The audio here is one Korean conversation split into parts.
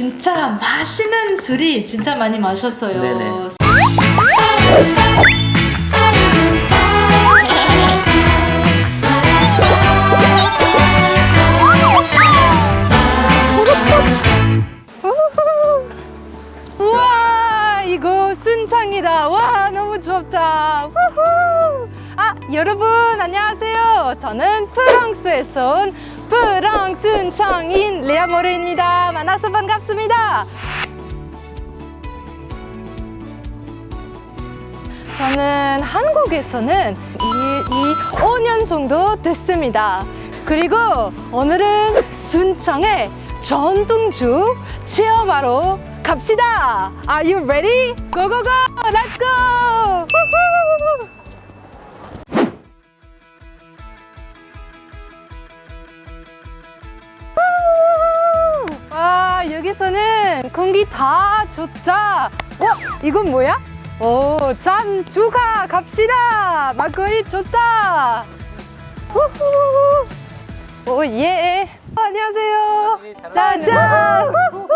진짜 맛있는 술이 진짜 많이 마셨어요. 네네. 우와 이거 순창이다 와 너무 좋다 우후. 아 여러분 안녕하세요 저는 프랑스에서 온 프랑스 순창인 레아모레입니다 만나서 반갑습니다 저는 한국에서는 이, 이 5년 정도 됐습니다. 그리고 오늘은 순창의 전통주 체험하러 갑시다. Are you ready? Go go go! Let's go! 여기서는 공기 다 좋다. 어 이건 뭐야? 오, 참 주가 갑시다. 막걸리 좋다. 후후. 오, 예. 어, 안녕하세요. 짜잔. 후후.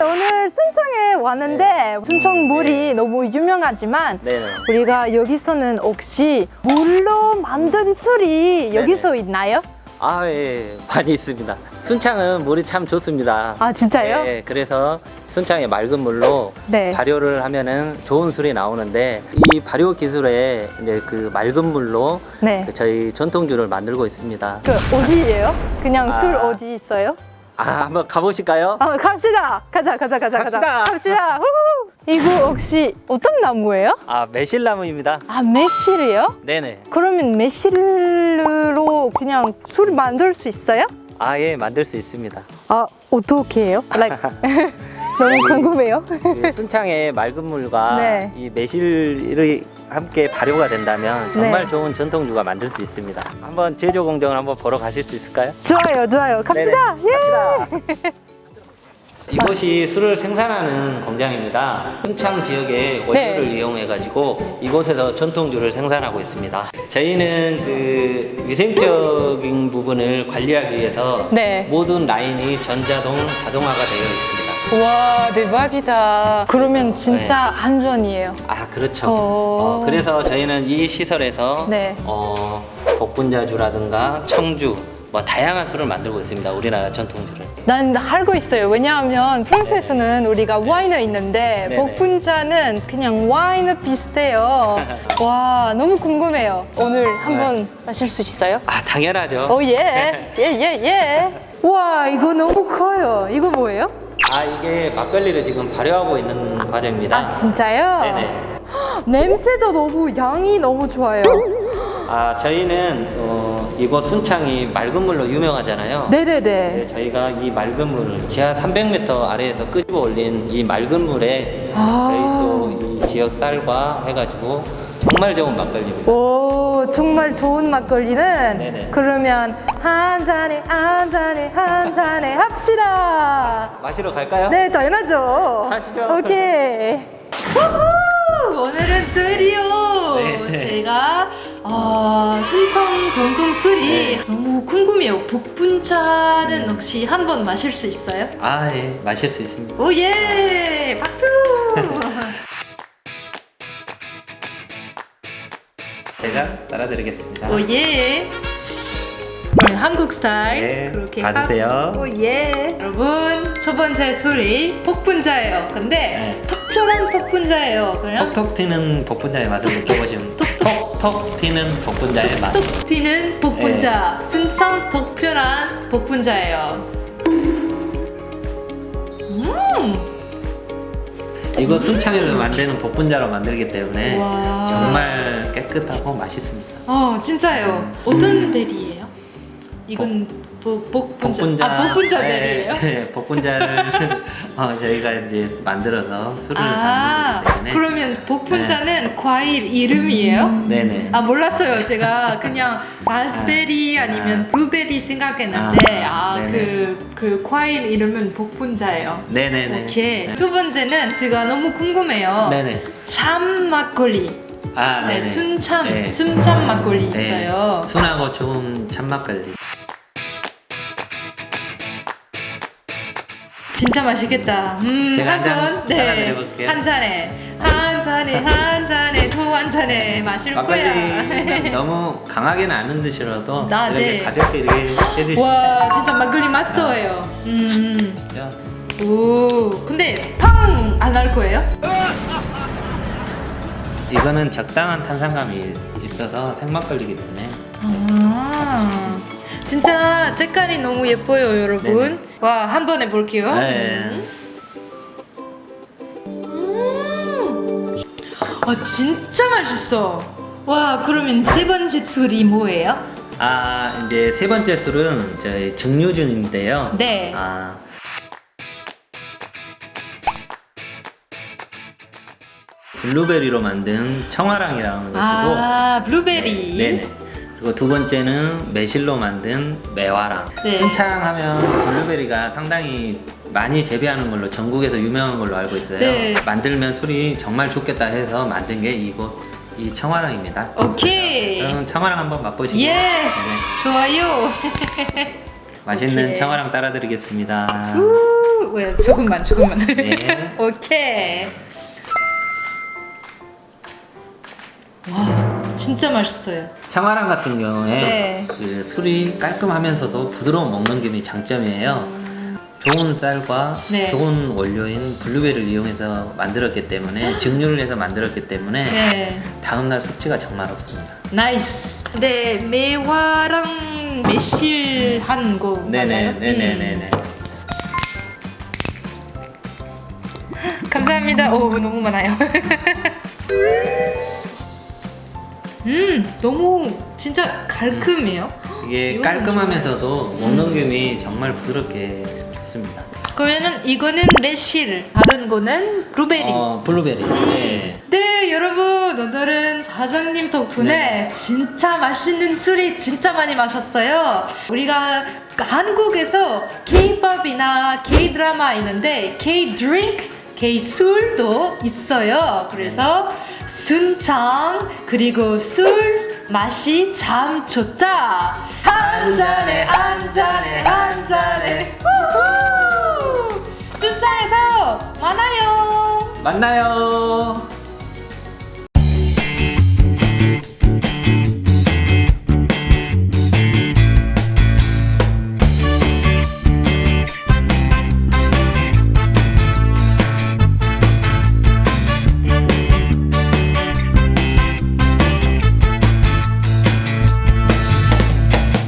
오늘 순창에 왔는데 순창 물이 너무 유명하지만 네네. 우리가 여기서는 혹시 물로 만든 술이 여기서 있나요? 아, 예, 많이 있습니다. 순창은 물이 참 좋습니다. 아, 진짜요? 예, 그래서 순창의 맑은 물로 네. 발효를 하면은 좋은 술이 나오는데 이 발효 기술에 이제 그 맑은 물로 네. 그 저희 전통주를 만들고 있습니다. 그 어디예요? 그냥 술 아. 어디 있어요? 아, 한번 가보실까요? 아, 갑시다. 가자, 가자, 가자, 갑시다. 가자. 갑시다. 후후. 이거 혹시 어떤 나무예요? 아, 매실나무입니다. 아, 매실이요? 네네. 그러면 매실로 그냥 술 만들 수 있어요? 아, 예, 만들 수 있습니다. 아, 어떻게 해요? Like, 너무 궁금해요. 그 순창의 맑은 물과 네. 이 매실이 함께 발효가 된다면 정말 네. 좋은 전통주가 만들 수 있습니다. 한번 제조 공정을 한번 보러 가실 수 있을까요? 좋아요, 좋아요. 갑시다. 네네. 예. 갑시다. 이곳이 술을 생산하는 공장입니다. 순창 지역의 원료를 네. 이용해 가지고 이곳에서 전통주를 생산하고 있습니다. 저희는 그 위생적인 부분을 관리하기 위해서 네. 모든 라인이 전자동 자동화가 되어 있습니다. 와, 대박이다. 그러면 진짜 안전이에요. 아 그렇죠. 어. 어, 그래서 저희는 이 시설에서 네. 어, 복분자주라든가 청주 뭐 다양한 술을 만들고 있습니다. 우리나라 전통주를. 난 알고 있어요. 왜냐하면 프랑스에서는 우리가 와인이 있는데 네네. 복분자는 그냥 와인 비슷해요. 와, 너무 궁금해요. 오늘 한번 마실 수 있어요? 아 당연하죠. 오 예, 예, 예, 예. 와, 이거 너무 커요. 이거 뭐예요? 아 이게 막걸리를 지금 발효하고 있는 과정입니다. 아, 진짜요? 네네. 냄새도 너무 향이 너무 좋아요. 아 저희는 어, 이곳 순창이 맑은 물로 유명하잖아요. 네네네. 네, 저희가 이 맑은 물을 지하 300m 아래에서 끄집어 올린 이 맑은 물에 아. 저희 또 이 지역 쌀과 해가지고 정말 좋은 막걸리입니다. 오, 정말 좋은 막걸리는 네네. 그러면 한 잔에 한 잔에 한 잔에 합시다. 마시러 갈까요? 네, 당연하죠. 가시죠. 오케이. 우후! 오늘은 드디어 네. 제가 어, 순천 전통 술이 네. 너무 궁금해요. 복분차는 혹시 한번 마실 수 있어요? 아, 예, 마실 수 있습니다. 오 예! 박수! 제가 따라드리겠습니다. 오예! 그럼 한국 스타일 네, 그렇게 받으세요. 하고 오예! 여러분 첫 번째 술이 복분자예요. 근데 네. 특별한 복분자예요. 그냥 톡톡 튀는 복분자의 맛을 느껴보시면 톡톡 튀는 복분자의 맛. 뚝 튀는 복분자 네. 순창 특별한 복분자예요. 음! 이거 순창에서 만드는 복분자로 만들기 때문에 와. 정말 깨끗하고 맛있습니다. 어 진짜요. 어떤 베리예요? 이건 복, 복분자. 아 복분자 베리예요? 네, 네, 복분자를 어, 저희가 이제 만들어서 술을 아 담그기 때문에 그러면 복분자는 과일 이름이에요? 네네. 아 몰랐어요. 제가 그냥 라스베리 아. 아니면 블루베리 생각했는데 아, 아 네네. 그 그 과일 이름은 복분자예요. 네네네. 오케이. 네. 두 번째는 제가 너무 궁금해요. 네네. 참 막걸리. 아, 네, 네네. 순참, 네. 순참 막걸리 네, 있어요. 순하고 좋은 참막걸리. 진짜 맛있겠다. 음, 제가 한 잔 네, 따라드려볼게요. 한 잔에 한 잔에 한 잔에 또한 잔에 마실 막걸리 거야. 너무 강하게는 안 흔드시라도 나, 이렇게 네. 가볍게 이렇게 해주시면 와 진짜 막걸리 마스터예요. 음. 돼요. 오 근데 팡 안 할 거예요? 이거는 적당한 탄산감이 있어서 생막걸리기 때문에 아 진짜 색깔이 너무 예뻐요 여러분. 네네. 와 한번 해볼게요. 네. 음. 와 진짜 맛있어. 와 그러면 세 번째 술이 뭐예요? 아 이제 세 번째 술은 저희 증류주인데요. 네. 아 블루베리로 만든 청아랑이라는 것이고 아 블루베리. 네 네. 그리고 두 번째는 매실로 만든 매화랑. 네. 순창하면 블루베리가 상당히 많이 재배하는 걸로 전국에서 유명한 걸로 알고 있어요. 네. 만들면 술이 정말 좋겠다 해서 만든 게 이곳 이 청아랑입니다. 오케이. 그럼 청아랑 한번 맛보시죠. 예. 네. 좋아요. 맛있는 오케이. 청아랑 따라드리겠습니다. 우, 왜 조금만 조금만. 네. 오케이. 와 진짜 맛있어요. 청아랑 같은 경우에 네. 그 술이 깔끔하면서도 부드러운 먹는 김이 장점이에요. 좋은 쌀과 네. 좋은 원료인 블루베리를 이용해서 만들었기 때문에 증류를 해서 만들었기 때문에 네. 다음날 숙취가 정말 없습니다. 나이스. 네 매화랑 매실한 거 맞아요? 네네네네네. 음, 감사합니다. 오 너무 많아요. 음 너무 진짜 깔끔해요. 이게 깔끔하면서도 김이 정말 부드럽게 좋습니다. 그러면은 이거는 매실, 다른 거는 블루베리. 어, 블루베리. 네. 네 여러분 오늘은 사장님 덕분에 네. 진짜 맛있는 술이 진짜 많이 마셨어요 우리가 한국에서 K-팝이나 K-드라마 있는데 K-드링크, K-술도 있어요 그래서 순창 그리고 술 맛이 참 좋다 한 잔에 한 잔에 한 잔에! 순창에서 만나요 만나요.